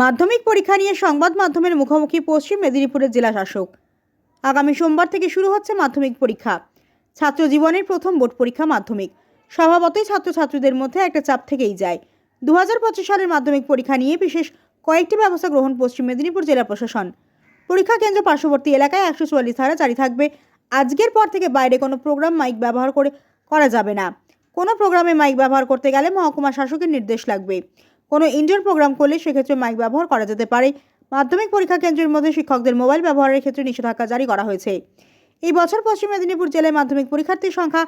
মাধ্যমিক পরীক্ষা নিয়ে সংবাদ মাধ্যমের মুখোমুখি পশ্চিম মেদিনীপুরের জেলা শাসক। আগামী সোমবার থেকে শুরু হচ্ছে মাধ্যমিক পরীক্ষা। ছাত্র জীবনের প্রথম বোর্ড পরীক্ষা মাধ্যমিক। স্বভাবতই ছাত্রছাত্রীদের মধ্যে একটা চাপ থেকেই যায়। দু হাজার পঁচিশ সালের মাধ্যমিক পরীক্ষা নিয়ে বিশেষ কয়েকটি ব্যবস্থা গ্রহণ পশ্চিম মেদিনীপুর জেলা প্রশাসন। পরীক্ষা কেন্দ্র পার্শ্ববর্তী এলাকায় একশো চুয়াল্লিশ ধারা জারি থাকবে। আজকের পর থেকে বাইরে কোনো প্রোগ্রাম মাইক ব্যবহার করে করা যাবে না। কোনো প্রোগ্রামে মাইক ব্যবহার করতে গেলে মহকুমা শাসকের নির্দেশ লাগবে। কোনো ইনডোর প্রোগ্রাম করলে সেক্ষেত্রে মাইক ব্যবহার করা যেতে পারে। মাধ্যমিক পরীক্ষা কেন্দ্রের মধ্যে শিক্ষকদের মোবাইল ব্যবহারের ক্ষেত্রে নিষেধাজ্ঞা জারি করা হয়েছে। এই বছর পশ্চিম মেদিনীপুর জেলায় মাধ্যমিক পরীক্ষার্থীর সংখ্যা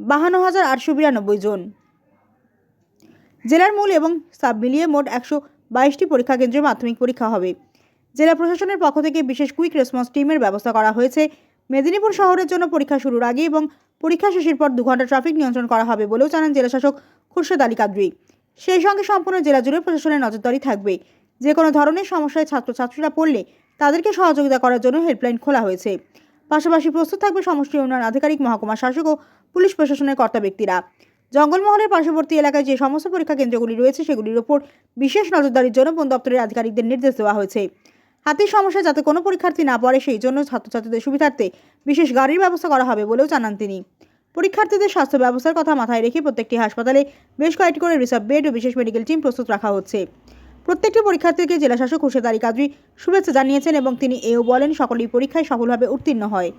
বাহান্ন হাজার আটশো বিরানব্বই জন। জেলার মূল এবং সাব মিলিয়ে মোট একশো বাইশটি পরীক্ষা কেন্দ্রে মাধ্যমিক পরীক্ষা হবে। জেলা প্রশাসনের পক্ষ থেকে বিশেষ কুইক রেসপন্স টিমের ব্যবস্থা করা হয়েছে। মেদিনীপুর শহরের জন্য পরীক্ষা শুরুর আগে এবং পরীক্ষা শেষের পর দু ঘণ্টা ট্রাফিক নিয়ন্ত্রণ করা হবে বলেও জানান জেলাশাসক খুরশেদ আলী কাদরি। সেই সঙ্গে সম্পূর্ণ জেলা জুড়ে প্রশাসনের নজরদারি থাকবে। যে কোনো ধরনের সমস্যায় ছাত্রছাত্রীরা পড়লে তাদেরকে সহযোগিতা করার জন্য হেল্পলাইন খোলা হয়েছে। পাশাপাশি প্রস্তুত থাকবে সমষ্টি উন্নয়ন আধিকারিক মহকুমা শাসক ও পুলিশ প্রশাসনের কর্তা ব্যক্তিরা। জঙ্গলমহলের পার্শ্ববর্তী এলাকায় যে সমস্ত পরীক্ষা কেন্দ্রগুলি রয়েছে, সেগুলির ওপর বিশেষ নজরদারির জন্য বন দপ্তরের আধিকারিকদের নির্দেশ দেওয়া হয়েছে। হাতির সমস্যা যাতে কোনো পরীক্ষার্থী না পড়ে, সেই জন্য ছাত্রছাত্রীদের সুবিধার্থে বিশেষ গাড়ির ব্যবস্থা করা হবে বলেও জানান তিনি। পরীক্ষার্থীদের স্বাস্থ্য ব্যবস্থার কথা মাথায় রেখে প্রত্যেকটি হাসপাতালে বেশ কয়েকটি করে রিসার্ভ বেড ও বিশেষ মেডিকেল টিম প্রস্তুত রাখা হচ্ছে। প্রত্যেকটি পরীক্ষার্থীকে জেলাশাসক খুরশেদ আলী কাদরি শুভেচ্ছা জানিয়েছেন এবং তিনি এও বলেন, সকলেই পরীক্ষায় সফলভাবে উত্তীর্ণ হয়।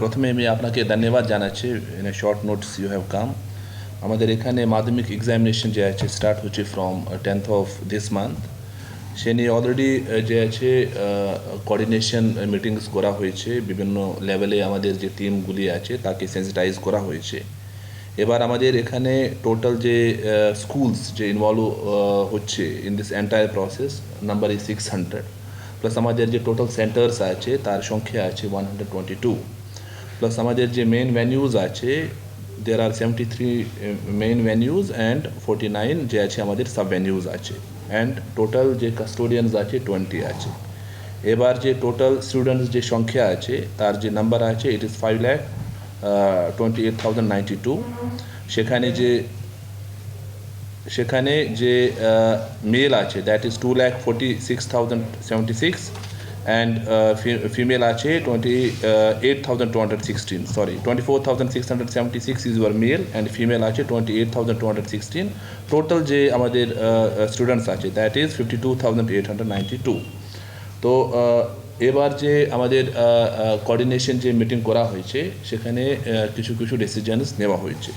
প্রথমে আমি আপনাকে ধন্যবাদ জানাচ্ছি। In a short notes you have come আমাদের এখানে মাধ্যমিক এক্সামিনেশন যে আছে স্টার্ট হচ্ছে from tenth of this month সে নিয়ে অলরেডি যে আছে কোঅর্ডিনেশন মিটিংস করা হয়েছে, বিভিন্ন লেভেলে আমাদের যে টিমগুলি আছে, তাকে সেন্সিটাইজ করা হয়েছে। এবার আমাদের এখানে টোটাল যে স্কুলস যে ইনভলভ হচ্ছে in this entire process number is six hundred plus আমাদের যে টোটাল সেন্টার্স আছে, তার সংখ্যা আছে one hundred twenty two plus আমাদের যে মেন ভেনিউজ আছে দের আর seventy three main venues and forty nine যে আছে, আমাদের সাব ভেনিউজ আছে। অ্যান্ড টোটাল যে কাস্টোডিয়ানস আছে টোয়েন্টি আছে। এবার যে টোটাল স্টুডেন্টস যে সংখ্যা আছে, তার যে নাম্বার আছে it is five lakh twenty eight thousand ninety two সেখানে যে সেখানে যে মেল আছে that is two lakh forty six thousand seventy six and female আছে twenty eight thousand two hundred sixteen sorry twenty four thousand six hundred seventy six is your male and female আছে twenty eight thousand two hundred sixteen total যে আমাদের students আছে that is fifty two thousand eight hundred ninety two তো এবার যে আমাদের coordination যে meeting করা হয়েছে, সেখানে কিছু কিছু ডিসিশনস নেওয়া হয়েছে।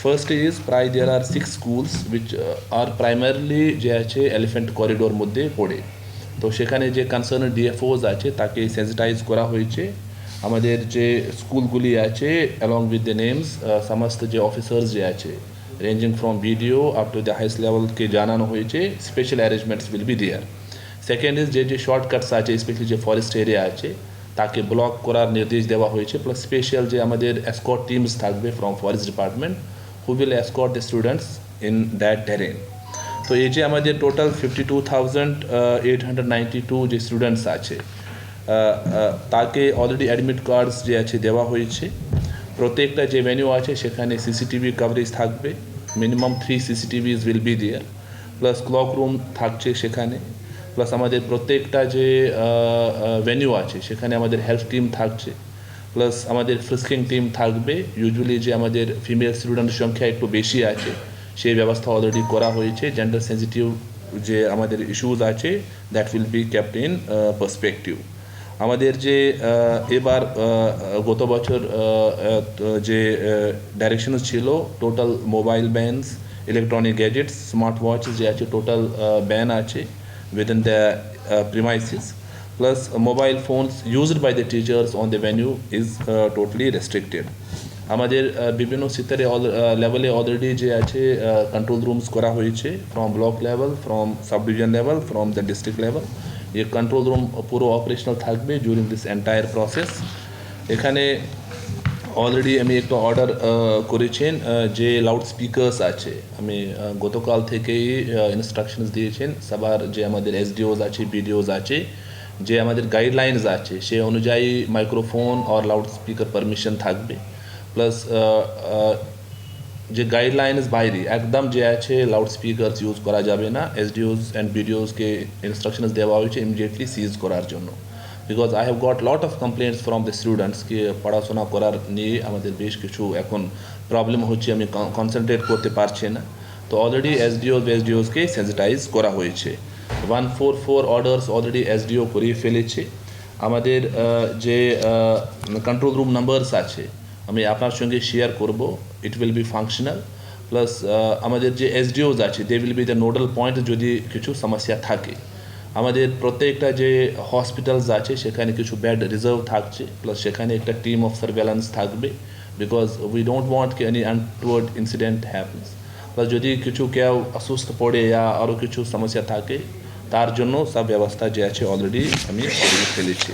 ফার্স্ট ইজ প্রায় there are six schools which are primarily যে আছে এলিফেন্ট করিডোর মধ্যে পড়ে। তো সেখানে যে কনসার্ন ডিএফওজ আছে, তাকে সেন্সিটাইজ করা হয়েছে। আমাদের যে স্কুলগুলি আছে অ্যালং উইথ দ্য নেমস সমস্ত যে অফিসার্স যে আছে ranging from BDO up to the highest লেভেলকে জানানো হয়েছে special arrangements will be there second is যে যে শর্টকাটস আছে স্পেশালি যে ফরেস্ট এরিয়া আছে, তাকে ব্লক করার নির্দেশ দেওয়া হয়েছে। প্লাস স্পেশাল যে আমাদের এসকর্ট টিমস থাকবে from forest department who will escort the students in that terrain তো এই যে আমাদের total fifty two thousand eight hundred ninety two যে স্টুডেন্টস আছে আহ, আহ, তাকে অলরেডি অ্যাডমিট কার্ডস যে আছে দেওয়া হয়েছে। প্রত্যেকটা যে ভেনিউ আছে সেখানে সিসিটিভি কভারেজ থাকবে। Minimum three CCTVs will be there plus clock room থাকছে সেখানে। প্লাস আমাদের প্রত্যেকটা যে ভেনিউ আছে সেখানে আমাদের হেলথ টিম থাকছে। প্লাস আমাদের ফ্রিস্কিং টিম থাকবে। ইউজুয়ালি যে আমাদের ফিমেল স্টুডেন্টের সংখ্যা একটু বেশি আছে সেই ব্যবস্থা অলরেডি করা হয়েছে। জেন্ডার সেন্সিটিভ যে আমাদের ইস্যুজ আছে that will be kept in perspective আমাদের যে এবার গত বছর আহ, আহ, যে ডাইরেকশন ছিল total mobile bans electronic gadgets smart watch যে আছে টোটাল ব্যান আছে within the uh, premises. Plus uh, mobile phones used by the teachers on the uh, totally restricted. আমাদের বিভিন্ন সিতারে লেভেলে অলরেডি যে আছে কন্ট্রোল রুমস করা হয়েছে from block level from sub division level from the district level এই control room পুরো operational থাকবে জুরিং দিস এন্টায়ার প্রসেস এখানে অলরেডি আমি একটা অর্ডার করেছেন যে লাউড স্পিকার্স আছে। আমি গতকাল থেকেই ইনস্ট্রাকশনস দিয়েছেন, সবার যে আমাদের এসডিওজ আছে বিডিওজ আছে, যে আমাদের গাইডলাইন্স আছে, সে অনুযায়ী মাইক্রোফোন আর লাউড স্পিকার পারমিশন থাকবে। প্লাস যে গাইডলাইন্স বাইরে একদম যে আছে লাউড স্পিকারস ইউজ করা যাবে না এসডিওস অ্যান্ড বিডিওসকে ইনস্ট্রাকশনস দেওয়া হয়েছে ইমিডিয়েটলি সিজ করার জন্য। Because I have got lot of complaints from the স্টুডেন্টসকে পড়াশোনা করার নিয়ে আমাদের বেশ কিছু এখন প্রবলেম হচ্ছে, আমি কনসেন্ট্রেট করতে পারছি না। তো অলরেডি এসডিও এসডিওসকে সেন্সিটাইজ করা হয়েছে। One four four orders already SDO করিয়ে ফেলেছে। আমাদের যে কন্ট্রোল রুম নাম্বারস আছে আমি আপনার সঙ্গে শেয়ার করব। It will be functional plus আমাদের যে এসডিওজ আছে they will be the nodal point যদি কিছু সমস্যা থাকে। আমাদের প্রত্যেকটা যে হসপিটালস আছে, সেখানে কিছু বেড রিজার্ভ থাকছে। প্লাস সেখানে একটা টিম অফ সার্ভেলেন্স থাকবে। বিকজ উই ডোন্ট ওয়ান্ট কি any untoward incident happens plus যদি কিছু কেউ অসুস্থ পড়ে या আরও কিছু সমস্যা থাকে, তার জন্য সব ব্যবস্থা যে আছে অলরেডি আমি ফেলেছি।